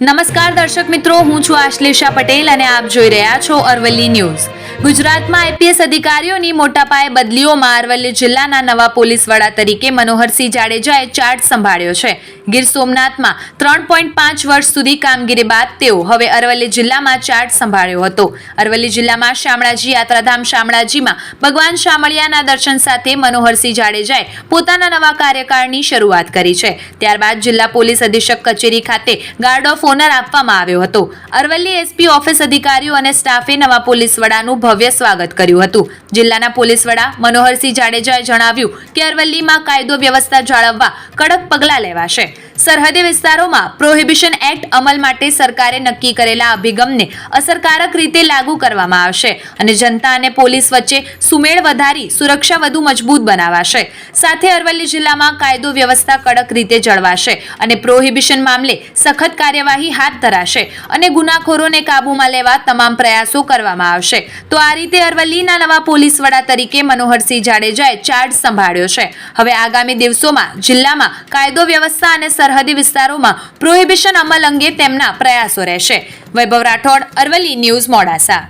નમસ્કાર દર્શક મિત્રો, હું છું આશ્લેષા પટેલ અને આપ જોઈ રહ્યા છો અરવલ્લી ન્યૂઝ. ગુજરાતમાં આઈપીએસ અધિકારીઓની મોટા પાયે બદલીઓમાં અરવલ્લી જિલ્લાના નવા પોલીસ વડા તરીકે મનોહરસિંહ જાડેજાએ ચાર્જ સંભાળ્યો છે. ગીર સોમનાથમાં ત્રણ પોઈન્ટ પાંચ વર્ષ સુધી કામગીરી બાદ તેઓ હવે અરવલ્લી જિલ્લામાં ચાર્જ સંભાળ્યો હતો. અરવલ્લી જિલ્લામાં શામળાજી યાત્રાધામ શામળાજીમાં ભગવાન શામળિયાના દર્શન સાથે મનોહરસિંહ જાડેજાએ પોતાના નવા કાર્યકાળની શરૂઆત કરી છે. ત્યારબાદ જિલ્લા પોલીસ અધિક્ષક કચેરી ખાતે ગાર્ડ ઓફ ઓનર આપવામાં આવ્યો હતો. અરવલ્લી એસપી ઓફિસ અધિકારીઓ અને સ્ટાફે નવા પોલીસ વડાનું ભવ્ય સ્વાગત કર્યું હતું. જિલ્લાના પોલીસ વડા મનોહરસિંહ જાડેજાએ જણાવ્યું કે અરવલ્લીમાં કાયદો વ્યવસ્થા જાળવવા કડક પગલાં લેવાશે. સરહદી વિસ્તારોમાં પ્રોહિબિશન એક્ટ અમલ માટે સરકારે નક્કી કરેલા અભિગમને અસરકારક રીતે લાગુ કરવામાં આવશે અને જનતા અને પોલીસ વચ્ચે સુમેળ વધારી સુરક્ષા વધુ મજબૂત બનાવાશે. સાથે અરવલ્લી જિલ્લામાં કાયદો વ્યવસ્થા કડક રીતે જળવાશે અને પ્રોહિબિશન મામલે સખત કાર્યવાહી હાથ ધરાશે અને ગુનાખોરોને કાબૂમાં લેવા તમામ પ્રયાસો કરવામાં આવશે. તો આ રીતે અરવલ્લીના નવા પોલીસ વડા તરીકે મનોહરસિંહ જાડેજાએ ચાર્જ સંભાળ્યો છે. હવે આગામી દિવસોમાં જિલ્લામાં કાયદો વ્યવસ્થા અને સરહદી વિસ્તારોમાં પ્રોહિબિશન અમલ અંગે તેમના પ્રયાસો રહેશે. વૈભવ રાઠોડ, અરવલ્લી ન્યૂઝ, મોડાસા.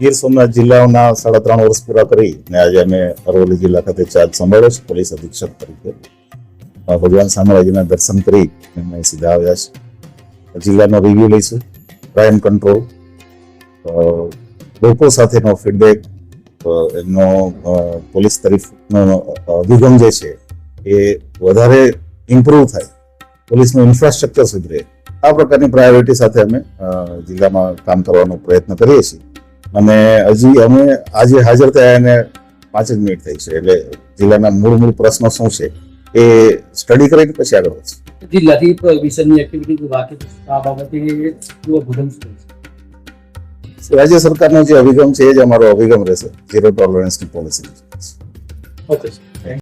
ગીર સોમનાથ જિલ્લાના સાડા ત્રણ વર્ષ પૂરા કરી ને આજે અમે અરવલ્લી જિલ્લા ખાતે ચાર્જ સંભાળ્યો છે, પોલીસ અધિક્ષક તરીકે. ભગવાન શામળાજીના દર્શન કરી અમે સીધા આવ્યા છે. જિલ્લાનો રિવ્યુ લઈશું. ક્રાઇમ કંટ્રોલ લોકો સાથેનો ફીડબેક એમનો પોલીસ તરફનો અભિગમ જે છે, એ વધારે ઇમ્પ્રૂવ થાય. પોલીસનું ઇન્ફ્રાસ્ટ્રક્ચર સુધરે. આ પ્રકારની પ્રાયોરિટી સાથે અમે જિલ્લામાં કામ કરવાનો પ્રયત્ન કરીએ છીએ. અને હજી અમે આજે હાજર થયા એને પાંચ જ મિનિટ થઈ છે, એટલે જિલ્લાના મૂળ મૂળ પ્રશ્નો શું છે, એ સ્ટડી કરીને પછી આગળ વધશે. જિલ્લાથી પ્રોહિબિશનની એક્ટિવિટી વાકેફ આ બાબતે જો શું છે? રાજ્ય સરકારનો જે અભિગમ છે એ જ અમારો અભિગમ રહેશે ઝીરો ટોલરન્સની પોલિસી ઓકે